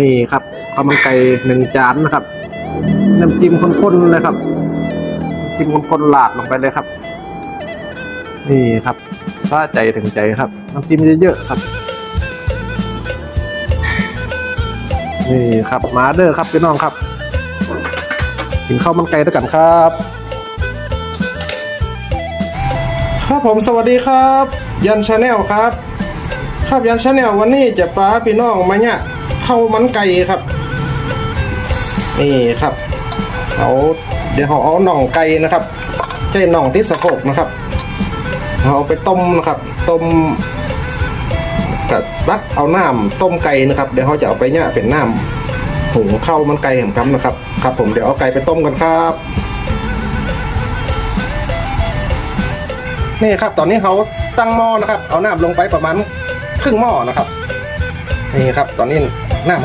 นี่ครับข้าวมันไก่หนึ่งจานนะครับน้ำจิ้มข้นๆเลยครับจิ้มข้นๆหลาดลงไปเลยครับ นี่ครับซาใจถึงใจครับน้ำจิ้มเยอะๆครับ นี่ครับมาเด้อครับพี่น้องครับ กินข้าวมันไก่ด้วยกันครับ ครับผมสวัสดีครับ ยันชาแนลครับ ครับยันชาแนลวันนี้จะป้าพี่น้องมาเนี่ย ข้าวมันไก่ครับ นี่ครับเอาเดี๋ยวเราเอาหน่องไก่นะครับใช่หน่องที่สะโพกนะครับเราเอาไปต้มนะครับ ต้มกับรัดเอาน้ำต้มไก่นะครับ เดี๋ยวเราจะเอาไปเนี่ยเป็นน้ำหุงข้าวมันไก่แหมครับนะครับ ครับ ผมเดี๋ยวเอาไก่ไปต้มกันครับ นี่ครับ ตอนนี้เขาตั้งหม้อนะครับ เอาน้ำลงไปประมาณครึ่งหม้อนะครับ นี่ครับ ตอนนี้ น้ำเขา